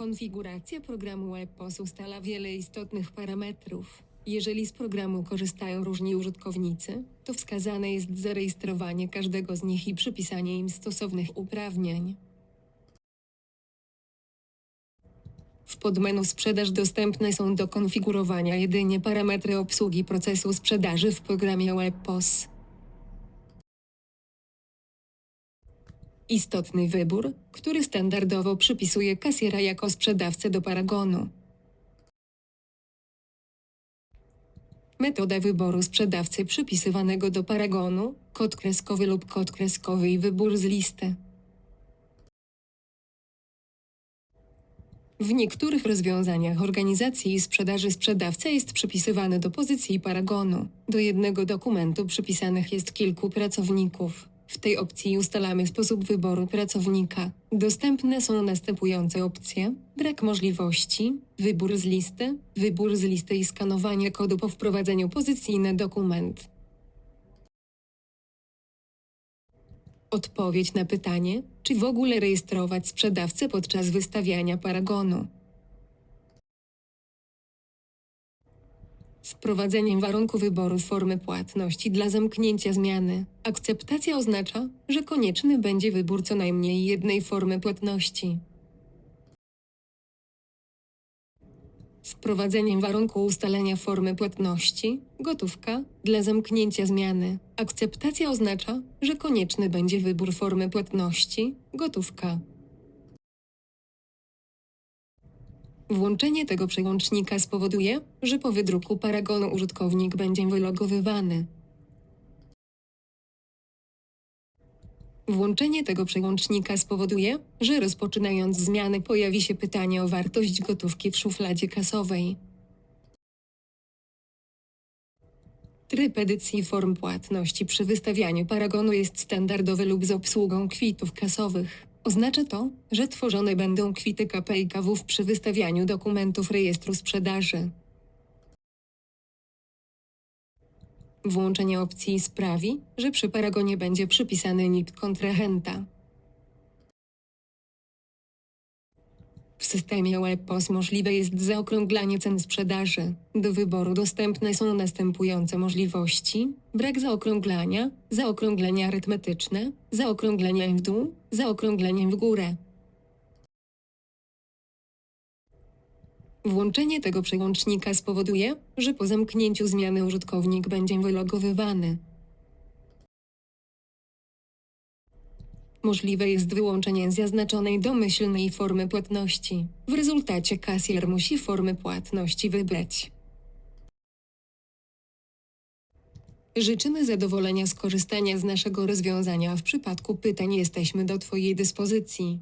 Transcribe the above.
Konfiguracja programu WebPOS ustala wiele istotnych parametrów. Jeżeli z programu korzystają różni użytkownicy, to wskazane jest zarejestrowanie każdego z nich i przypisanie im stosownych uprawnień. W podmenu Sprzedaż dostępne są do konfigurowania jedynie parametry obsługi procesu sprzedaży w programie WebPOS. Istotny wybór, który standardowo przypisuje kasjera jako sprzedawcę do paragonu. Metoda wyboru sprzedawcy przypisywanego do paragonu, kod kreskowy lub kod kreskowy i wybór z listy. W niektórych rozwiązaniach organizacji i sprzedaży sprzedawca jest przypisywany do pozycji paragonu. Do jednego dokumentu przypisanych jest kilku pracowników. W tej opcji ustalamy sposób wyboru pracownika. Dostępne są następujące opcje: brak możliwości, wybór z listy, wybór z listy i skanowanie kodu po wprowadzeniu pozycji na dokument. Odpowiedź na pytanie, czy w ogóle rejestrować sprzedawcę podczas wystawiania paragonu. Wprowadzenie warunku wyboru formy płatności dla zamknięcia zmiany. Akceptacja oznacza, że konieczny będzie wybór co najmniej jednej formy płatności. Wprowadzenie warunku ustalenia formy płatności, gotówka, dla zamknięcia zmiany. Akceptacja oznacza, że konieczny będzie wybór formy płatności, gotówka. Włączenie tego przełącznika spowoduje, że po wydruku paragonu użytkownik będzie wylogowywany. Włączenie tego przełącznika spowoduje, że rozpoczynając zmiany pojawi się pytanie o wartość gotówki w szufladzie kasowej. Tryb edycji form płatności przy wystawianiu paragonu jest standardowy lub z obsługą kwitów kasowych. Oznacza to, że tworzone będą kwity KP i KW przy wystawianiu dokumentów rejestru sprzedaży. Włączenie opcji sprawi, że przy paragonie będzie przypisany NIP kontrahenta. Systemie WebPOS możliwe jest zaokrąglanie cen sprzedaży. Do wyboru dostępne są następujące możliwości: brak zaokrąglania, zaokrąglenie arytmetyczne, zaokrąglenie w dół, zaokrąglenie w górę. Włączenie tego przełącznika spowoduje, że po zamknięciu zmiany użytkownik będzie wylogowywany. Możliwe jest wyłączenie zaznaczonej domyślnej formy płatności. W rezultacie kasjer musi formy płatności wybrać. Życzymy zadowolenia z korzystania z naszego rozwiązania. W przypadku pytań jesteśmy do Twojej dyspozycji.